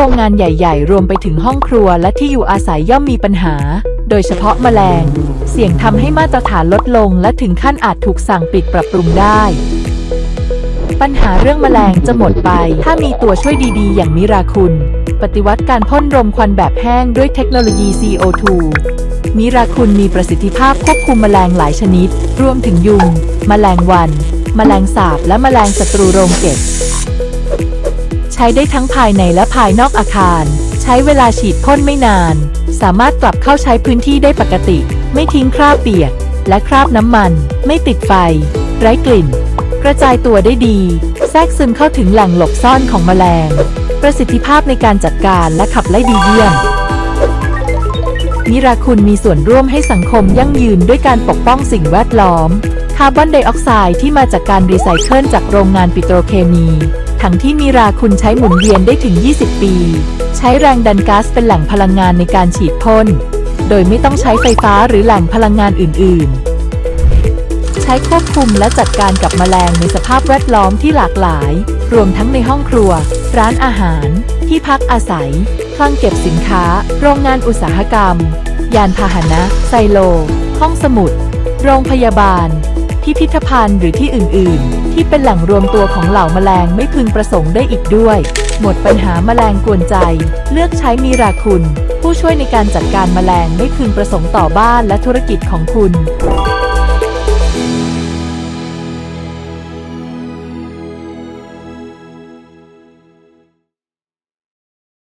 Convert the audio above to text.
รงงานใหญ่ ๆ รวมไปถึงห้องครัวและที่อยู่อาศัยย่อมมีปัญหา โดยเฉพาะแมลง เสี่ยงทำให้มาตรฐานลดลง และถึงขั้นอาจถูกสั่งปิดปรับปรุงได้ ปัญหาเรื่องแมลงจะหมดไป ถ้ามีตัวช่วยดีๆ อย่างมิราคุณ ปฏิวัติการพ่นรมควันแบบแห้งด้วยเทคโนโลยี CO2 มิราคุณมีประสิทธิภาพควบคุมแมลงหลายชนิด รวมถึงยุง แมลงวัน แมลงสาบ และแมลงศัตรูโรงเก็บ ช้ได้ทั้งภายในและภายนอกอาคาร ใช้เวลาฉีดพ่นไม่นาน สามารถกลับเข้าใช้พื้นที่ได้ปกติ ไม่ทิ้งคราบเปียก และคราบน้ำมัน ไม่ติดไฟ ไร้กลิ่น กระจายตัวได้ดี แทรกซึมเข้าถึงแหล่งหลบซ่อนของแมลง ประสิทธิภาพในการจัดการและขับไล่ดีเยี่ยมมิราคุณมีส่วนร่วมให้สังคมยั่งยืนด้วยการปกป้องสิ่งแวดล้อม คาร์บอนไดออกไซด์ที่มาจากการรีไซเคิลจากโรงงานปิโตรเคมี ทั้งที่มิราคุณใช้หมุนเวียนได้ถึง 20 ปี ใช้แรงดันก๊าซเป็นแหล่งพลังงานในการฉีดพ่น โดยไม่ต้องใช้ไฟฟ้าหรือแหล่งพลังงานอื่น ๆ ใช้ควบคุมและจัดการกับแมลงในสภาพแวดล้อมที่หลากหลาย รวมทั้งในห้องครัว ร้านอาหาร ที่พักอาศัยคลังเก็บสินค้า โรงงานอุตสาหกรรม ยานพาหนะ ไซโล ห้องสมุด โรงพยาบาล พิพิธภัณฑ์หรือที่อื่น ๆ ที่เป็นแหล่งรวมตัวของเหล่าแมลงไม่พึงประสงค์ได้อีกด้วย หมดปัญหาแมลงกวนใจ เลือกใช้มีราคุณ ผู้ช่วยในการจัดการแมลงไม่พึงประสงค์ต่อบ้านและธุรกิจของคุณ